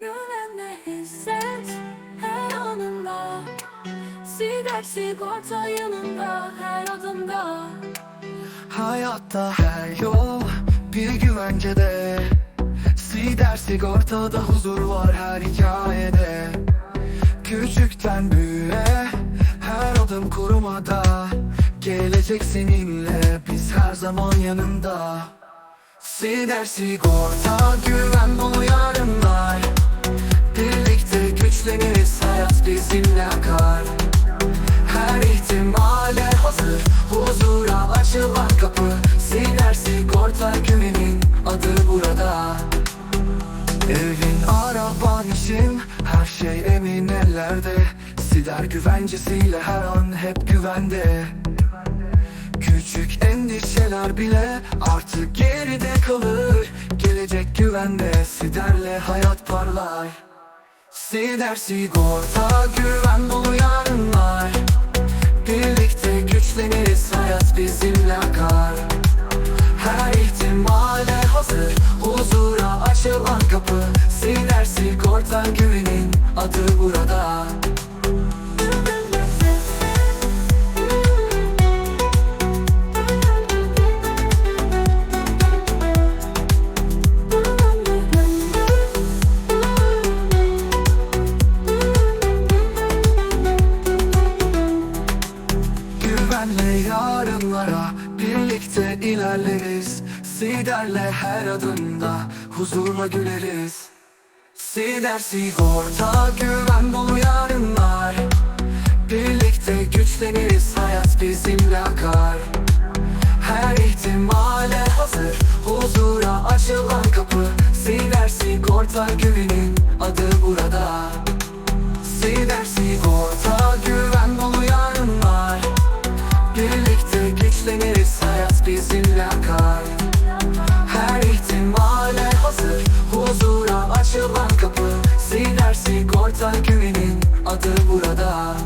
Güvenle hisset her anında. Sider sigorta yanında her adımda. Hayatta her yol bir güvencede. Sider sigortada huzur var her hikayede. Küçükten büyüğe her adım korumada Gelecek seninle biz her zaman yanında. Sider sigorta güven dolu yarınlar Evin araban için her şey emin ellerde. Sider güvencesiyle her an hep güvende. Küçük endişeler bile artık geride kalır. Gelecek güvende Sider'le hayat parlar. Sider sigorta güven dolu yarınlar. Birlikte güçleniriz hayat bizimle akar. Her ihtimale hazır kapı. Sider sigorta güvenin adı burada. Güvenle yarınlara birlikte ilerleriz Sider'le her adımda huzurla güleriz. Sider sigorta güven dolu yarınlar Birlikte güçleniriz hayat bizimle akar. Her ihtimale hazır huzura açılan kapı. Sider sigorta güvenin Sigorta güvenin adı burada